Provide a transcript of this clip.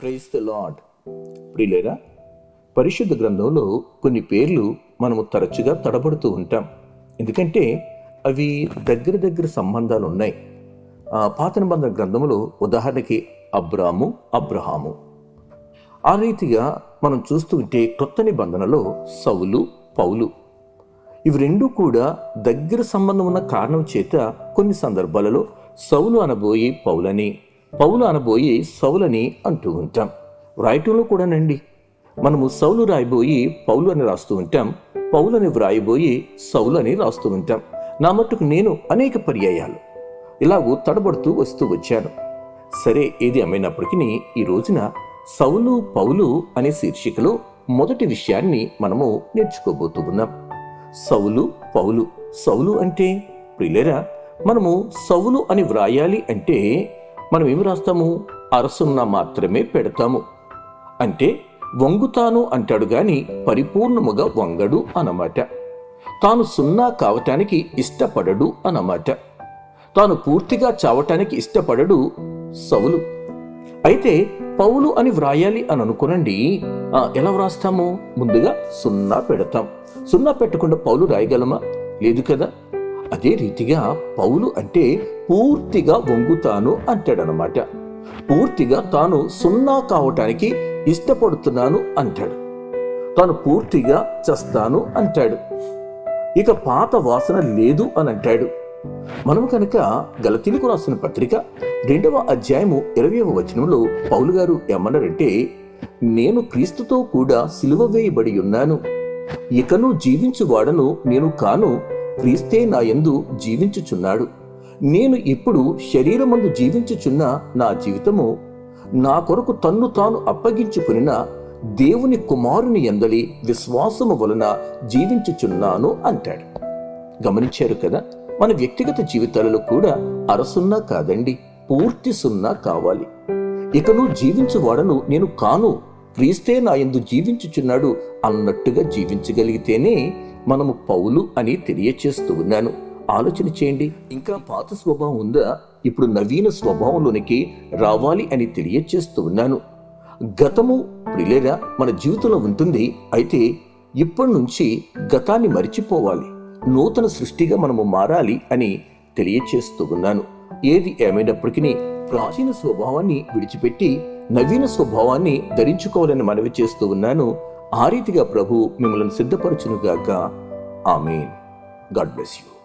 Praise the lord ప్రియులేరా పరిశుద్ధ గ్రంథంలో కొన్ని పేర్లు మనము తరచుగా తడబడుతూ ఉంటాం. ఎందుకంటే అవి దగ్గర దగ్గర సంబంధాలు ఉన్నాయి పాత నిబంధన గ్రంథములో ఉదాహరణకి అబ్రాము అబ్రహాము. ఆ రీతిగా మనం చూస్తూ ఉంటే కొత్త నిబంధనలో సౌలు పౌలు. ఇవి రెండూ కూడా దగ్గర సంబంధం ఉన్న కారణం చేత కొన్ని సందర్భాలలో సౌలు అనబోయి పౌలని. పౌలు అనబోయి సౌలని అంటూ ఉంటాం. రాయటంలో కూడానండి మనము సౌలు రాయబోయి పౌలు అని రాస్తూ ఉంటాం. పౌలని వ్రాయబోయి సౌలు అని రాస్తూ ఉంటాం. నా మట్టుకు నేను అనేక పర్యాయాలు ఇలాగూ తడబడుతూ వస్తూ వచ్చాను. సరే ఏది అమ్మైనప్పటికీ ఈ రోజున సౌలు పౌలు అనే శీర్షికలో మొదటి విషయాన్ని మనము నేర్చుకోబోతూ ఉన్నాం. సౌలు పౌలు సౌలు అంటే ప్రిలేరా మనము సౌలు అని వ్రాయాలి అంటే మనం ఏమి రాస్తాము? అరసున్న మాత్రమే పెడతాము. అంటే వంగుతాను అంటాడు గాని పరిపూర్ణముగా వంగడు అన్నమాట. తాను సున్నా కావటానికి ఇష్టపడడు అన్నమాట. తాను పూర్తిగా చావటానికి ఇష్టపడడు సౌలు. అయితే పౌలు అని వ్రాయాలి అని అనుకునండి ఎలా వ్రాస్తాము? ముందుగా సున్నా పెడతాం. సున్నా పెట్టకుండా పౌలు రాయగలమా? లేదు కదా? అదే రీతిగా పౌలు అంటే పూర్తిగా వంగుతాను అంటాడనమాట. పూర్తిగా తాను సున్నా కావటానికి ఇష్టపడుతున్నాను అంటాడు. తాను పూర్తిగా చస్తాను అంటాడు. ఇక పాత వాసన లేదు అని అంటాడు మనం కనుక గలతీలకు రాసిన పత్రిక రెండవ అధ్యాయము ఇరవయవ వచనంలో పౌలు గారు ఏమన్నారంటే నేను క్రీస్తుతో కూడా సిలువ వేయబడి ఉన్నాను. ఇకను జీవించువాడను నేను కాను క్రీస్తే నా యందు జీవించుచున్నాడు. నేను ఇప్పుడు శరీరమందు జీవించుచున్న నా జీవితము నా కొరకు తన్ను తాను అప్పగించుకునిన దేవుని కుమారుని ఎందలి విశ్వాసము వలన జీవించుచున్నాను అంటాడు. గమనించారు కదా మన వ్యక్తిగత జీవితాలలో కూడా అరసున్నా కాదండి పూర్తి సున్నా కావాలి. ఇకను జీవించువాడను నేను కాను క్రీస్తే నా ఎందు జీవించుచున్నాడు అన్నట్టుగా జీవించగలిగితేనే మనము పౌలు అని తెలియచేస్తూ ఉన్నాను. ఆలోచన చేయండి. ఇంకా పాత స్వభావం ఉందా? ఇప్పుడు నవీన స్వభావంలోనికి రావాలి అని తెలియచేస్తూ ఉన్నాను. గతము ప్రిలేరా మన జీవితంలో ఉంటుంది. అయితే ఇప్పటి నుంచి గతాన్ని మరిచిపోవాలి. నూతన సృష్టిగా మనము మారాలి అని తెలియచేస్తూ ఉన్నాను. ఏది ఏమైనప్పటికీ ప్రాచీన స్వభావాన్ని విడిచిపెట్టి నవీన స్వభావాన్ని ధరించుకోవాలని మనవి చేస్తూ ఉన్నాను. ఆ రీతిగా ప్రభు మిమ్మల్ని సిద్ధపరచునుగాక. ఆమెన్. God bless you.